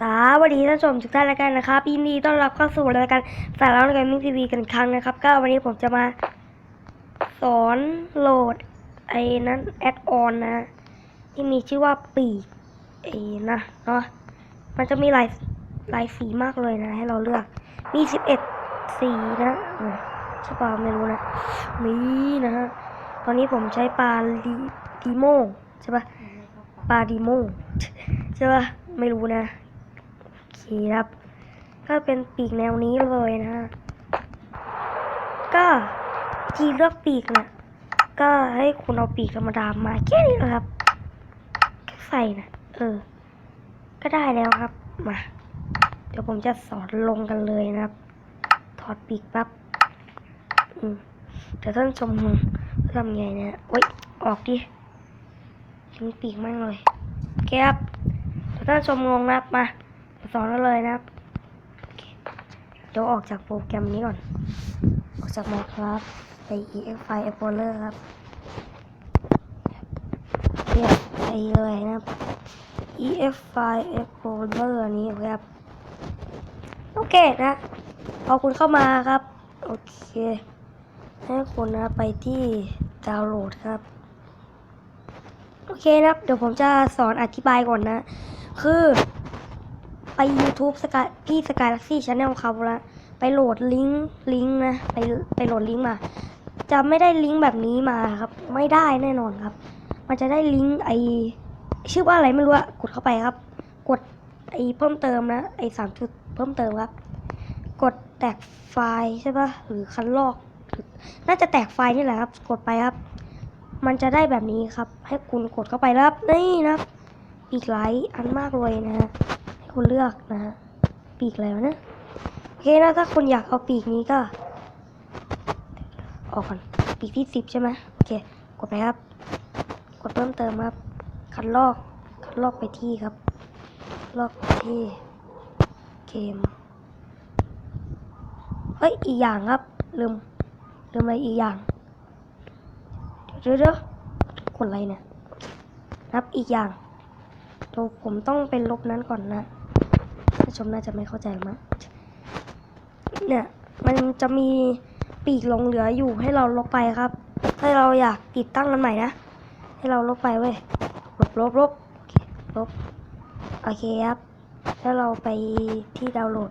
สวัสดีท่านผู้ชมทุกท่านแล้วกันนะครับยินดีต้อนรับเข้าสู่รายการสาระในการมิทีวีกันครั้งนะครับ ก็วันนี้ผมจะมา สอนโหลดไอ้นั้นแอดออนนะ ที่มีชื่อว่าปีกไอ้นะเนาะมันจะมีหลายหลายสีมากเลยนะ ให้เราเลือก มีสิบเอ็ดสีนะเออใช่ปล่าไม่รู้นะมีนะฮะตอนนี้ผมใช้ปลาลีดีโมใช่ปะปลาดีโมใช่ปะไม่รู้นะ คครับ ก็เป็นปีกแนวนี้เลยนะฮะก็ทีเลือกปีกนะก็ให้คุณเอาปีกธรรมดามาแค่นี้แหละครับแค่ใส่นะเออ ก็ได้แล้วครับมาเดี๋ยวผมจะสอนลงกันเลยนะครับ ถอดปีกปั๊บอืมเดี๋ยวท่านชมทำไงเนี่ยโอ๊ยออกดิทิ้งปีกมั่งเลยโอเคครับเดี๋ยวท่านชมงงนะครับมา สอนกันเลยนะครับเดี๋ยวออกจากโปรแกรมนี้ก่อน ออกจาก Minecraft ไป EFI Explorer ครับเรียกไปเลยนะครับ EFI Explorer นี้ครับ โอเคนะ พอคุณเข้ามาครับ โอเค ให้คุณนะไปที่ดาวน์โหลดครับโอเคนะครับ เดี๋ยวผมจะสอนอธิบายก่อนนะ คือ ไป YouTube สกายพี่สกายลักซี่ชาแนลเขาละไปโหลดลิงก์ลิงก์นะไปไปโหลดลิงก์มา จะไม่ได้ลิงก์แบบนี้มาครับ ไม่ได้แน่นอนครับ มันจะได้ลิงก์ไอชื่อว่าอะไรไม่รู้อะกดเข้าไปครับ กดไอเพิ่มเติมนะไอสามจุดเพิ่มเติมครับ กดแตกไฟล์ใช่ปะหรือคันลอก น่าจะแตกไฟล์นี่แหละครับ กดไปครับ มันจะได้แบบนี้ครับ ให้คุณกดเข้าไปแล้วครับนี่นะครับปีกไลท์อันมากเลยนะฮะ คุณเลือกนะฮะปีกอะไรวะนี่ยโอเคนะถ้าคุณอยากเอาปีกนี้ก็ ออกก่อนปีกที่สิบใช่ไหมโอเค กดไปครับ กดเพิ่มเติมครับ คันลอก คันลอกไปที่ครับ ลอกไปที่เกมเฮ้ยอีกอย่างครับ ลืมลืมอะไรอีกอย่างเดี๋ยวเดี๋ยวกดอะไรเนี่ยนับอีกอย่างเดี๋ยวผมต้องเป็นลบนั้นก่อนนะ ผู้ชมน่าจะไม่เข้าใจหรอกมั้งเนี่ยมันจะมีปีกหลงเหลืออยู่ให้เราลบไปครับ ถ้าเราอยากติดตั้งมันใหม่นะ ให้เราลบไปเว้ยลบลบลบโอเคลบโอเคครับแล้วเราไปที่ดาวน์โหลด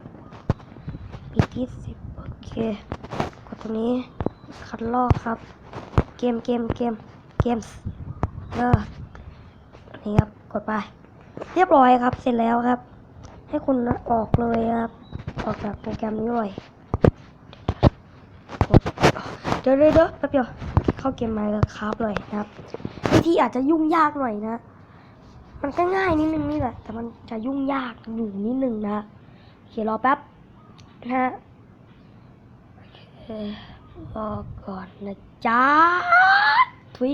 ปีกที่สิบโอเคกดตรงนี้คัดลอกครับ เกมเกมเกมเกมส์เออนี่ครับกดไป เรียบร้อยครับเสร็จแล้วครับ ให้คุณออกเลยครับ ออกจากโปรแกรมนี้เลยเดี๋ยวเดี๋ยวเดี๋ยวแป๊บเดียวเข้าเกมมาแล้วครับเลยนะครับวิธีอาจจะยุ่งยากหน่อยนะ มันก็ง่ายนิดนึงนี่แหละ แต่มันจะยุ่งยากอยู่นิดนึงนะโอเครอแป๊บนะฮะรอก่อนนะจ๊ะทุย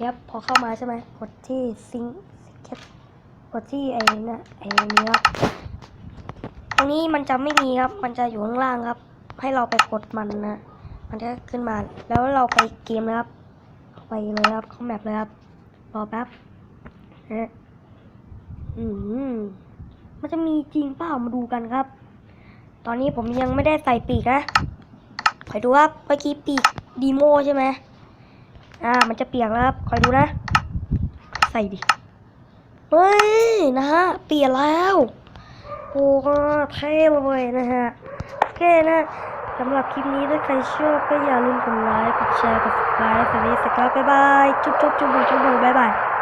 ครับพอเข้ามาใช่ไหมกดที่ซิงแคป กดที่ไอ้นี่ไอ้นี้ครับ ตรงนี้มันจะไม่มีครับ มันจะอยู่ข้างล่างครับ ให้เราไปกดมันนะ มันจะขึ้นมา แล้วเราไปเกมนะครับ ไปเลยครับเข้าแมปเลยครับ รอแป๊บนะอืมมันจะมีจริงเปล่ามาดูกันครับ ตอนนี้ผมยังไม่ได้ใส่ปีกนะคอยดูครับ เมื่อกี้ปีกดีโมใช่ไหมอ่า มันจะเปียกแล้วครับ คอยดูนะ ใส่ดิ เฮ้ย นะฮะ เปลี่ยนแล้วโอ้ก็เท่เลยนะฮะ โอเคนะสำหรับคลิปนี้ถ้าใครชอบก็อย่าลืมกดไลค์ กดแชร์ กด subscribe สวัสดีสกายบ๊ายบาย จุ๊บจุ๊บจุ๊บจุ๊บบ๊ายบาย